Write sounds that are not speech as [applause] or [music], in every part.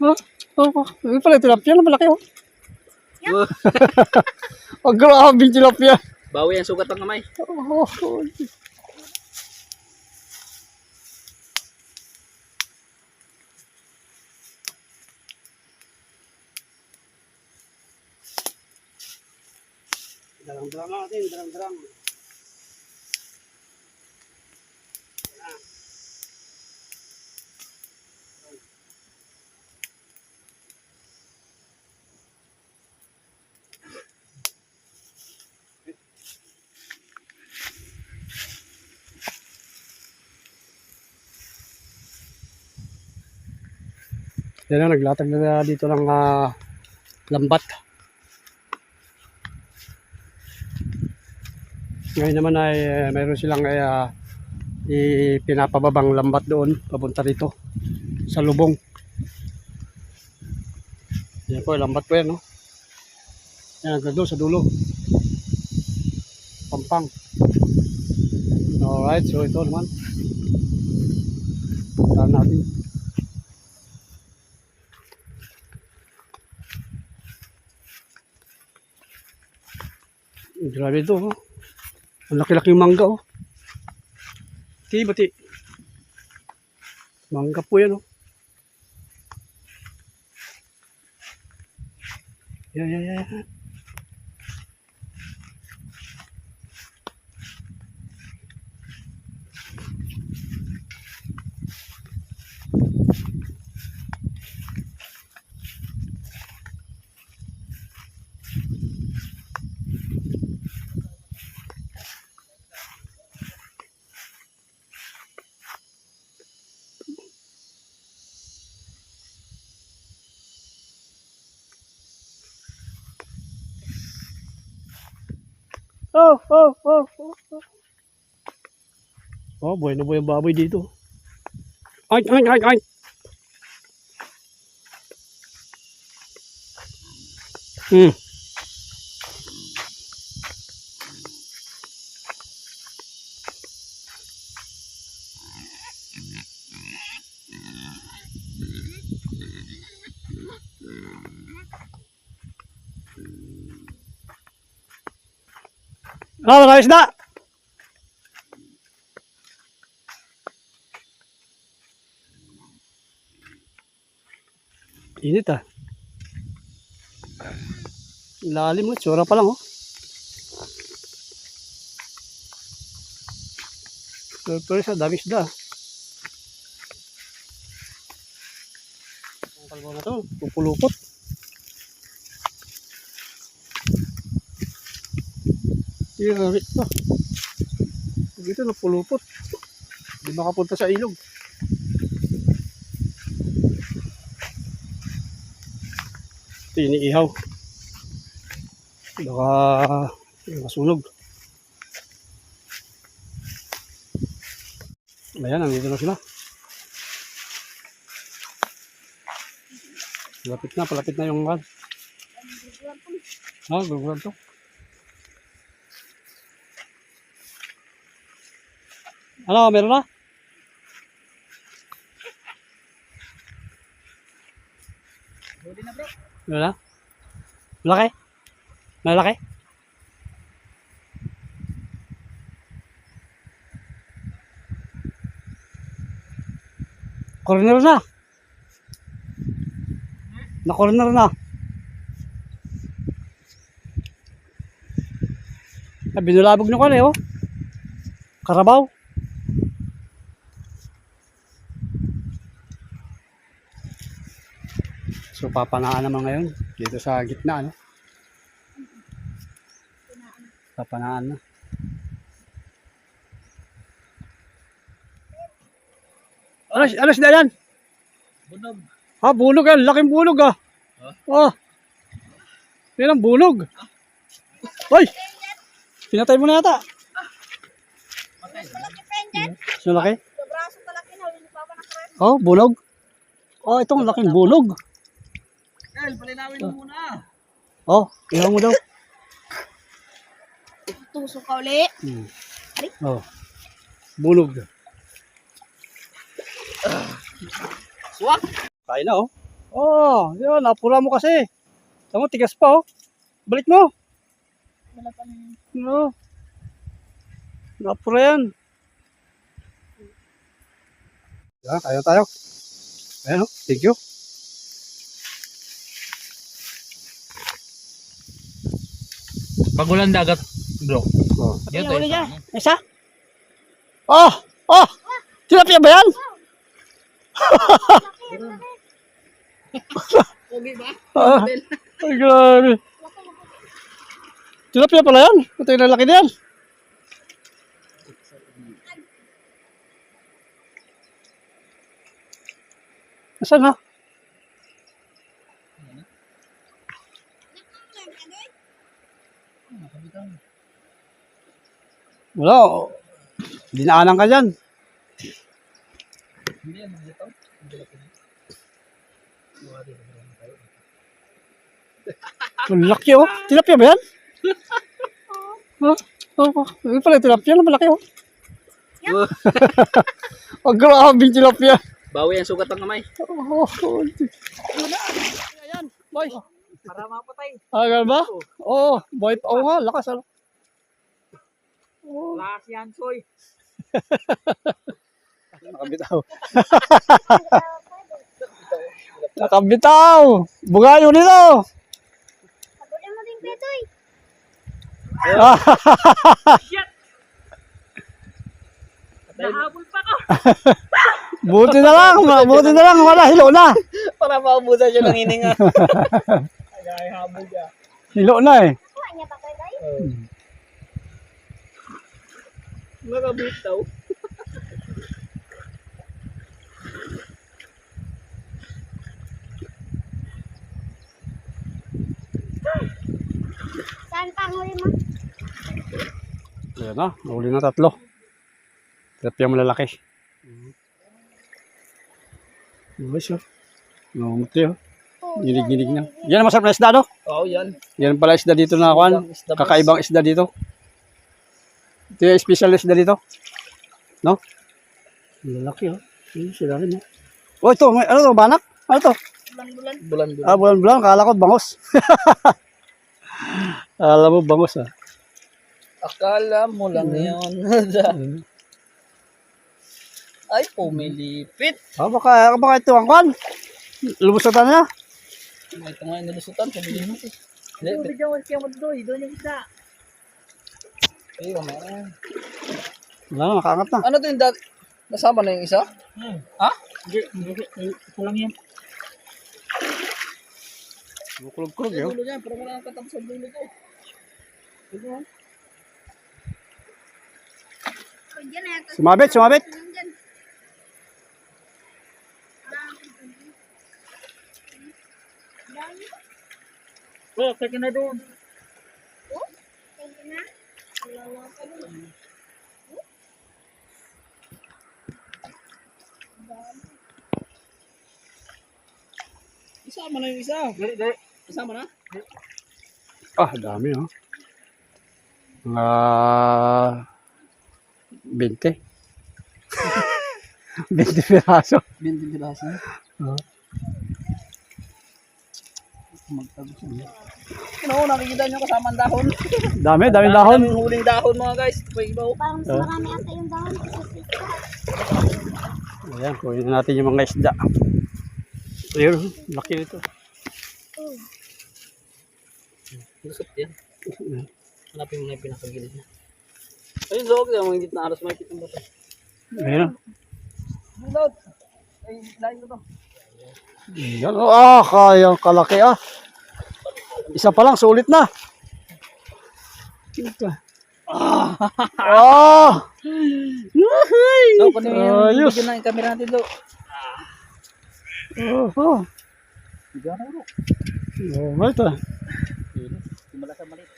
Oh, oh, oh. pala tilapia na malaki oh. Oh, Oh, grabe tilapia. Bawi ang sugat ng kamay. Oh, oh. Dalang-dalang natin, dalang-dalang. Yan na, naglatag na dito ng ah, lambat. Ngayon naman ay eh, mayroon silang uh, pinapababang lambat doon, papunta dito sa lubong. Yan po, lambat po yan, no? Yan, doon sa dulo. Pampang. Alright, so ito naman. Puntahan natin. Grabe ito, oh. Ang laki-laki mangga, oh. Ti, bati. Mangga po yan, oh. Yan, yan, yan. Oh, oh, oh, oh, oh. Oh, buhay na baboy dito. Ay, ay, ay, ay. Hmm. Ah, mga isda! Init ah. Lalim mo, tsura pa lang oh. Surprise ah, dami isda. Ang kalbo na to, pupulupot. Yari pa. Dito na pulupot. Hindi makapunta sa ilog. Ito iniihaw. Baka masunog. Ayan, nandito na sila. Lapit na, palapit na yung kan. Ah, gugulan to. Ano, meron na? Huli na bro. Meron na? Malaki? Malaki? Corner na. Na corner na. Ah, binulabog na ko na eh, oh. Karabaw. So papanaan naman ngayon dito sa gitna ano. Papanaan na. Ano, ano sila yan? Bunog. Ha, bunog yan. Laking bunog ah. Oh. Yan ang bunog. Hoy! Pinatay mo na yata. So laki? Braso talaki na? Oh, bunog. Oh, itong laking bunog. El, palinawin mo muna. Oh, ihaw mo daw. Tusok ka uli. Hmm. Oh. Bunog. Swak. Kain na oh. Oh, yun, napura mo kasi. Tama, tigas pa oh. Balik mo. Wala pa naman. No. Napura yan. Yan, tayo tayo. Ayan oh, thank you. Pagulan dagat, bro. Oh. Uli niya. Isa? Oh! Oh! Tilapia ba yan? Pogi ba? [laughs] Ah, ay, grabe. Tilapia pala yan. Ito yung lalaki na yan. Asan ha? Wala. oh. Dinaanan ka dyan. Hindi yan, dito. Ang laki oh. Tilapia ba yan? oh, oh, oh. Pala tilapia na malaki oh. Ang [laughs] grabe yung tilapia. Bawi ang sugat ng kamay. Oh, oh. Ayan, boy. Para mapatay. Ah, ganun ba? Oo, oh, boy. Oo nga, lakas ano. Oh, Lakas yan, soy. [laughs] nakabitaw. [laughs] nakabitaw. Bugayo nito. Pagulin mo din, Petoy. Nahabol pa ka. [laughs] Buti na lang, buti na lang, wala, hilo na. Para maubusan siya ng hininga. Thì habol này Hilo na eh. Kuha niya pa, Petoy. Nakabit daw. Saan pa ang huli mo? Ayan na, nahuli na tatlo. Tilapia malalaki. Ayos oh. Oh. Ginig-ginig na. Yan ang masarap na isda no? Oo, yan. Yan pala isda dito na ba? Kakaibang isda dito. Ito yung special isda dito. No? Lalaki oh. Ayun, sila rin oh. Oh, ito. May, ano to? Banak? Ano to? Bulan-bulan. Bulan-bulan. Ah, bulan-bulan. Kala ko bangos. [laughs] Alam mo, bangos ah. Akala mo lang yun. Ay, pumilipit. Ah, baka, baka ito ang kwan. Lumusutan na. May ito nga yung nalusutan. Pumili mo. Hindi, bigyan mo siya mo doon. Doon yung isa. Ay, wala. Wala na, nakaangat na. Ano to yung dati? Nasama na yung isa? Ha? Hindi, hindi. Ito lang yan. Kulog-kulog eh. oh. Dulo niya, pero wala nang katapos sa dulo ko. Yan. Sumabit, sumabit. Oh, kaya na doon. Oh, you na. Wala pa dun. Isama na yung isa. Dali, dali. Isama na? Ah, dami oh. Mga 20. 20 [laughs] [laughs] piraso. Binti piraso. Oo. Magtago siya. Ano, nakikita nyo kasama ang dahon. [laughs] Dami, dami dahon. Daming huling dahon mga guys. Pag ibaw. Parang mas Ah. marami ata yung dahon. Ayan, kunin na natin yung mga isda. Ayun, laki nito. Oh. Lusot yan. Hanapin mo na yung pinakagilid niya. Ayun, Zog. Yung mga gitna aras may kitang bato. Ayun. Bulot. Ay, lain ko to. Yan, oh, ah, kaya kalaki ah. Isa pa lang, sulit na. Ah! Ah! So, kunin mo yung Ayos. video ng camera natin do. Oh, oh. Bigyan na bro. Oh, right ah. Simula sa mali.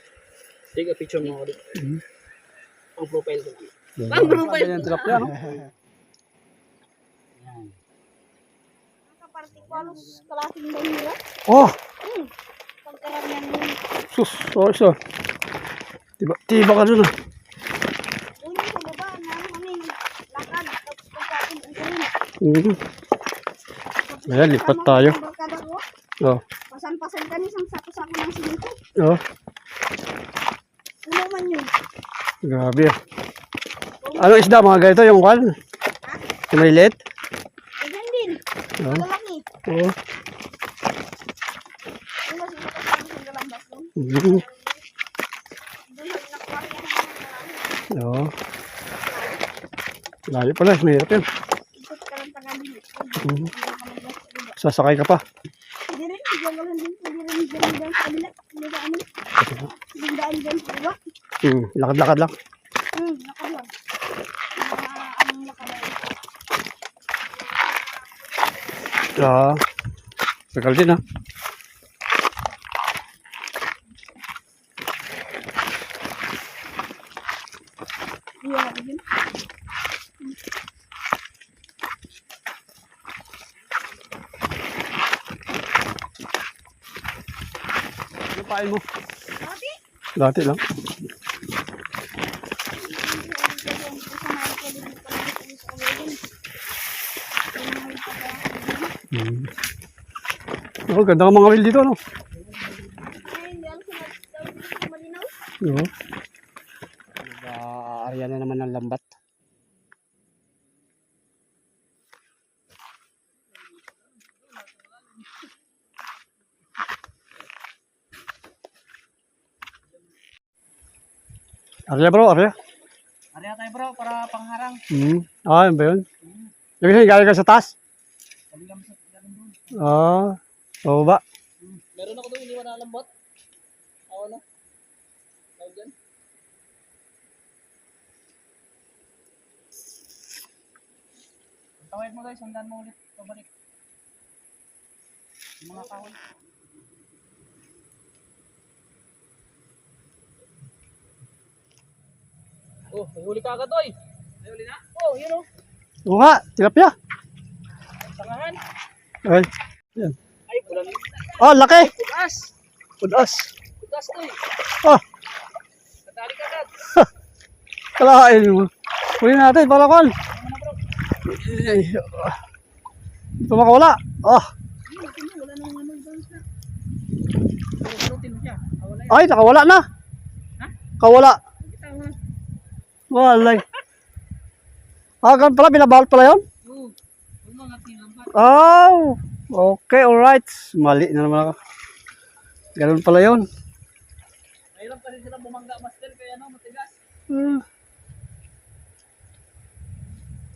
Sige, picture mo ako dito. Mhm. Ang profile ko. Ang profile. No? Nakapartikulos klaseng mahirap. Oh. Sus, oh, isa. Tiba, tiba ka dun ah. Tapos Ayan, lipat tayo. Ko. Oh. Pasan-pasan ka isang sako-sako ng simento. Oh, Ano man yun? grabe. ah. Ano isda mga ganito yung kwan? Yung may liit? Ganyan din. Oh. Malaki. Oo. Ano siguro kasi ang galambas doon? Mhm. Doon sa nakuha niya. Oo. Layo pala, mahirap yun. Ikot ka lang tagalin. Mhm. Sasakay ka pa. Hindi rin, bigyan ka lang din. Hindi rin dyan dyan sa kabila. Hindi daan mo. Hindi daan dyan sa iba. Hmm, lakad-lakad lang. Hmm, anong nakablog. Ah, tagal din ah. Iya, yun. Ano pain mo? Dati, Dati lang. Hmm. Oh, ganda ng mga reel dito, no? Oo. Nag-aarya na naman ng lambat. Arya bro, arya. Ariya tayo bro, para pangharang. Hmm. Ah, yun ba yun? Yung kasi galing ka sa taas? Kabilang sa kabilang doon. Ah, oo ba? Meron ako doon, hindi mo nalambot. Ako na. Tawag dyan. Tawid mo guys, sundan mo ulit. Pabalik. Yung mga kahoy. Oh, may huli ka agad, oy. May huli na? Oh, yun oh. Oo nga, tilapia. Tangahan. Ay, yan. Ay, bulan. Oh, laki. Putas. Pudas. Putas, oy. Ah, Katali ka agad. [laughs] kalahain mo. Huli natin, para kon. Na bro? Ay, ah. Ito makawala. Oh, ay, nakawala na. Ha? Kawala. Walay. Ah, ganun pala, binabawal pala yun? Oo. Oh, okay, alright. Mali na naman ako. Ganun pala yun. Mahirap kasi sila bumangga master kaya ano, matigas. Ah.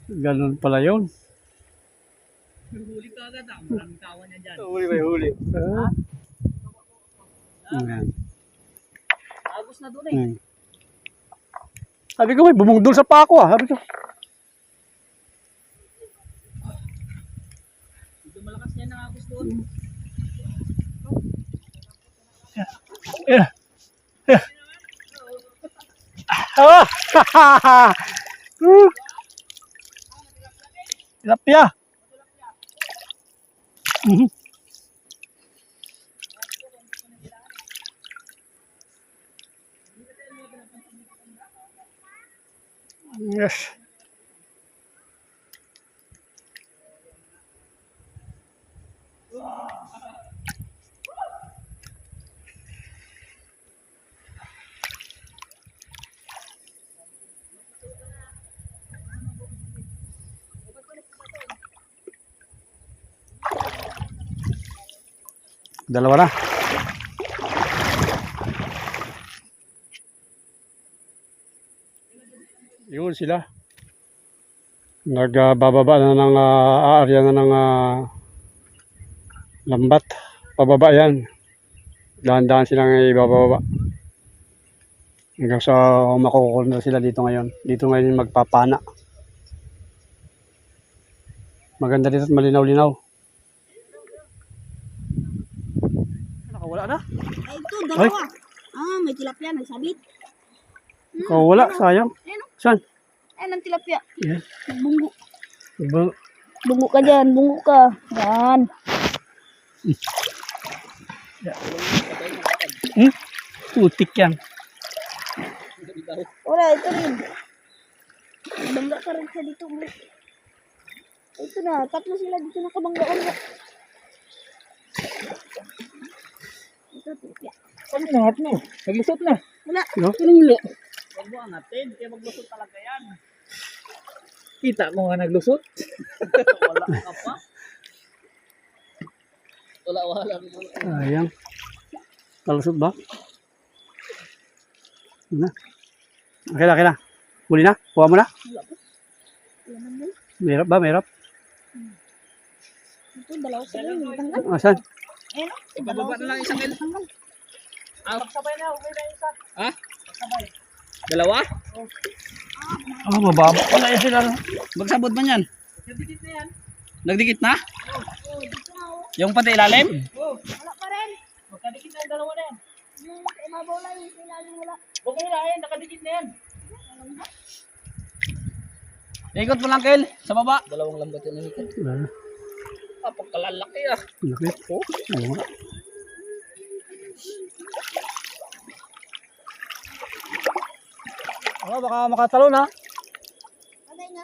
Ganun pala yun. Huli ka agad ah. Maraming kawan niya dyan. Huli may huli. Ah. Agos na doon eh. Hmm. Sabi ko, may bumugdol sa pako ah. Sabi ko, malakas [laughs] niya ng agos doon. yeah. Yeah. Ah! Uh. Tilapia. Mhm. Yes. Dalawa na. Sila. Nagbababa na ng uh, aarya na ng ah, lambat. Pababa yan. Dahan-dahan silang ibababa. Hanggang sa makukul na sila dito ngayon. Dito ngayon magpapana. Maganda dito at malinaw-linaw. Nakawala na. Ay, ito, dalawa. Ah, may tilapia, nagsabit. Nakawala, sayang. Ayan o. Saan? Ayan ang tilapia. Yan. Bungo. Iba, Bungo ka dyan, bungo ka. Yan. hmm? Putik yan. Wala, ito rin. Bangga ka rin sa dito. bro. Ito na, tatlo sila dito nakabanggaan. Ito, tipya. Ano na hat mo? Naglusot na. Wala. No? Anong lo? Huwag mo angatin, kaya maglusot talaga yan. Kita mo nga naglusot? wala ka pa. Wala, wala. wala. Ayan. Kalusot ba? Na? Okay na, okay na. Huli na? Kuha mo na? Mahirap ba? Mahirap? Ito, dalawa sila. Yung tanggal. Asan? Ayun, oh. Ibababa na lang isang kilo. Ah, Magsabay na, okay na isa. Ha? Magsabay. Dalawa? Ah, mababa. Wala yan sila. Magsabot man yan. Nagdikit na yan. Nagdikit na? Oh, dito nga, oh. Yung pati ilalim? Wala pa rin. Magkadikit na yung dalawa na yan. Yung sa ibabaw lang, yung ilalim wala. Huwag mo na yan, nakadikit na yan. Ikot mo lang, Kel. Sa baba. Dalawang lambat yan. Ah, Ah, pagkalalaki ah. Laki. Oo Ah, baka makatalon ha. Patay na.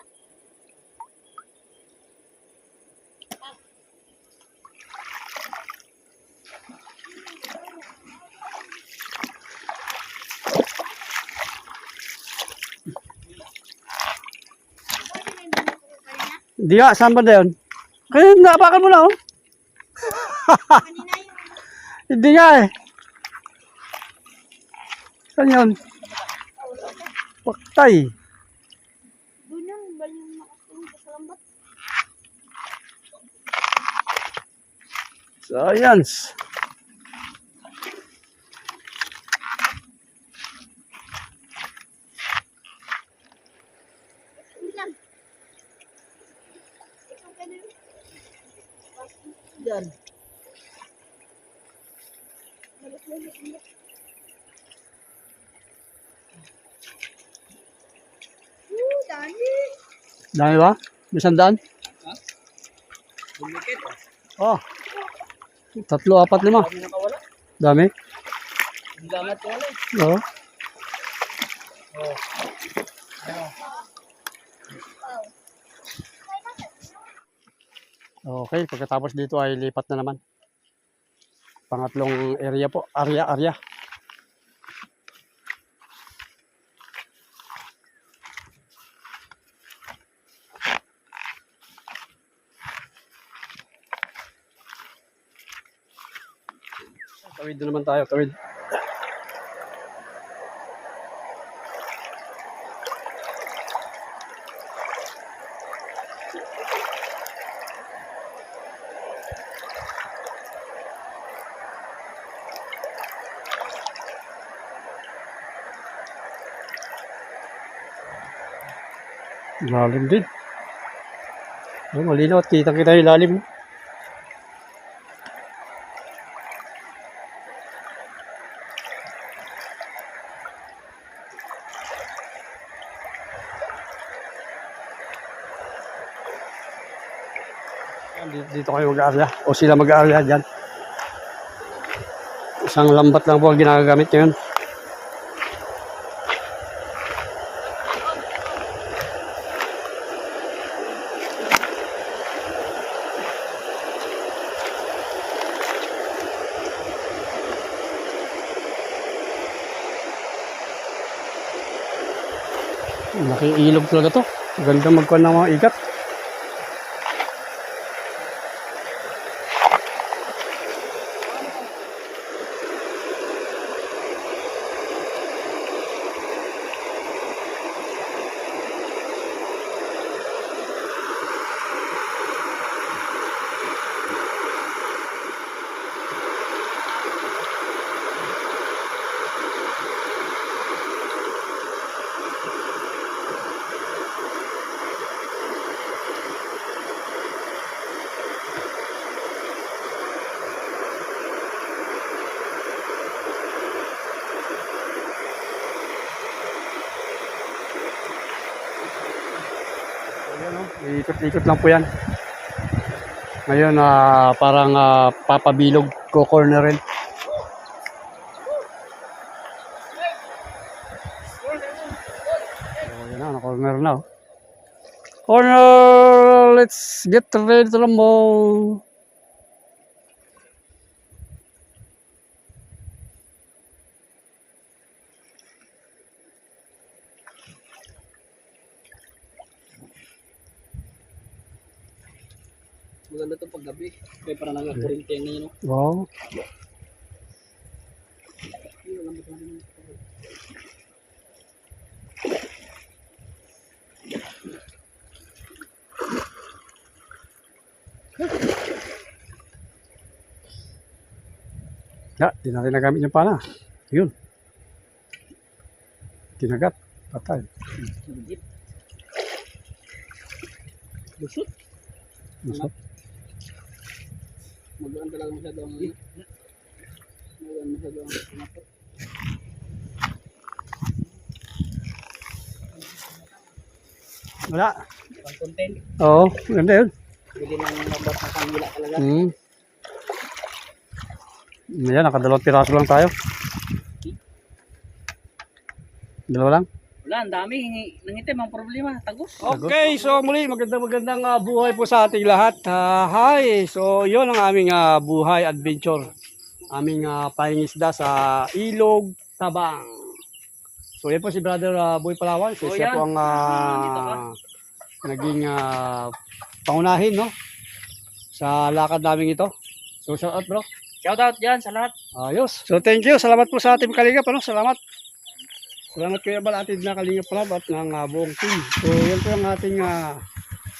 Nga, saan ba na yun? Kaya naapakan mo na oh. Hindi nga eh. Saan yun? Paktay. doon bal yung nakatulong sa lambat. Science. Hindi lang. Ito, pwede yun. Yan. Balas lang yun. Uh, dami. Dami ba? May sandaan? Bumikit. Oh. Tatlo, apat, lima. Dami. Langat ko wala. Oo. Oh. Okay, pagkatapos dito ay lipat na naman. Pangatlong area po. Area, area. Tawid na naman tayo, tawid. Lalim din. Oh, malinaw kitang kita yung lalim. Yan, Dito, kayo mag-aalya. O sila mag-aalya dyan. Isang lambat lang po ang ginagamit ngayon. Laking ilog talaga to. Ganda magkuhan ng mga ikat. Ayan, oh. Ikot-ikot lang po yan. Ngayon, ah, parang ah, papabilog ko cornerin. Oh, yan na, corner na. Oh. Corner let's get ready to rumble. Maganda to pag gabi. Kaya para nagkakurinti ang ganyan. no? Wow. Ito. Ya, di natin nagamit yung pala. Yun. Kinagat. Patay. Legit. Lusot. Magaan talaga masyado ang ano. Magaan masyado ang. Wala. Pang content. Oo, ganda yun. Bili ng lambat na kanila talaga. Hmm. Ayan, nakadalawang piraso lang tayo. Dalawa lang? Wala, ang dami. Nangitim ang problema. Tagos. Okay, so muli magandang magandang ah, buhay po sa ating lahat. Ah, hi. So, 'yon ang aming ah, buhay adventure. Aming uh, pangingisda sa Ilog Tabang. So, yan po si Brother uh, Boy Palawan. So, Oh, siya yan. po ang ah, naging ah, pangunahin no sa lakad namin ito. So, shout out bro. Shout out dyan sa lahat. Ayos. So thank you. Salamat po sa ating kalingap. Ano? Salamat. Salamat kayo ba ating na kalingap pala at ng uh, buong team. So yan po yung ating uh,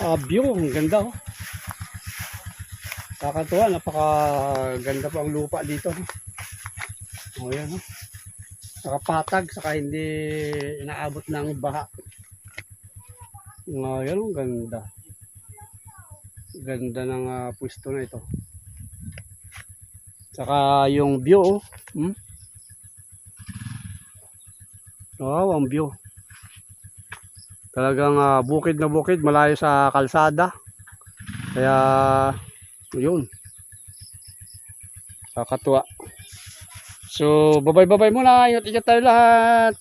uh, view. Ang ganda oh. Kakatuwa. Napaka ganda po ang lupa dito. O yan oh. Saka patag. Saka hindi inaabot ng baha. Ngayon, ang ganda. Ganda ng uh, pwesto na ito. Saka yung view, oh. Hmm? Wow, ang view. Talagang ah, bukid na bukid, malayo sa kalsada. Kaya, yun. Kakatuwa. So, babay-babay muna. Ingat-ingat tayo lahat.